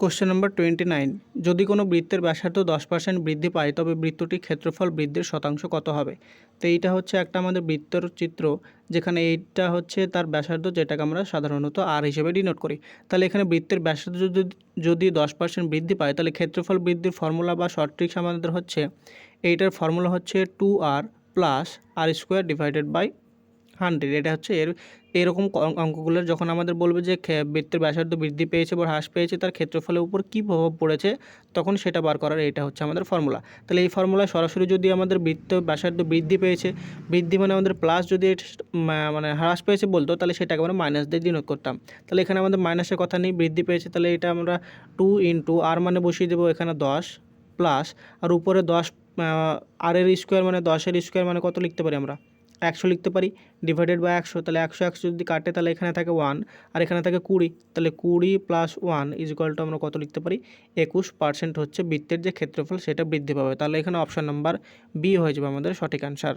Question number twenty nine যদি কোনো বৃত্তের ব্যাসার্ধ দশ পার্সেন্ট বৃদ্ধি পায়, তবে বৃত্তটির ক্ষেত্রফল বৃদ্ধির শতাংশ কত হবে? তো এইটা হচ্ছে একটা আমাদের বৃত্তর চিত্র, যেখানে এইটা হচ্ছে তার ব্যাসার্ধ, যেটাকে আমরা সাধারণত আর হিসেবে ডিনোট করি। তাহলে এখানে বৃত্তের ব্যাসার্ধ যদি যদি দশ পার্সেন্ট বৃদ্ধি পায়, তাহলে ক্ষেত্রফল বৃদ্ধির ফর্মুলা বা শর্ট ট্রিক্স আমাদের হচ্ছে, এইটার ফর্মুলা হচ্ছে two R plus R square divided by hundred, এটা হচ্ছে এর, এরকম অঙ্কগুলোর যখন আমাদের বলবে যে বৃত্তের ব্যাসার্ধ বৃদ্ধি পেয়েছে বা হ্রাস পেয়েছে, তার ক্ষেত্রফলের উপর কী প্রভাব পড়েছে, তখন সেটা বার করার এটা হচ্ছে আমাদের ফর্মুলা। তাহলে এই ফর্মুলায় সরাসরি যদি আমাদের বৃত্ত ব্যাসার্ধ বৃদ্ধি পেয়েছে, বৃদ্ধি মানে আমাদের প্লাস যদি মানে হ্রাস পেয়েছে বলতো, তাহলে সেটাকে আমরা মাইনাস দিয়ে ডিনোট করতাম। তাহলে এখানে আমাদের মাইনাসের কথা নেই, বৃদ্ধি পেয়েছে, তাহলে এটা আমরা টু ইন্টু আর মানে বসিয়ে দেবো এখানে দশ প্লাস আর উপরে দশ আর এর স্কোয়ার মানে দশের স্কোয়ার মানে কত লিখতে পারি আমরা? একশো লিখতে পারি ডিভাইডেড বাই একশো, তাহলে একশো একশো যদি কাটে, তাহলে এখানে থাকে ওয়ান আর এখানে থাকে কুড়ি, তাহলে কুড়ি প্লাস ওয়ান ইজুয়াল টু আমরা কত লিখতে পারি? একুশ পার্সেন্ট হচ্ছে বৃত্তের যে ক্ষেত্রফল, সেটা বৃদ্ধি পাবে। তাহলে এখানে অপশান নাম্বার বি হয়ে যাবে আমাদের সঠিক অ্যান্সার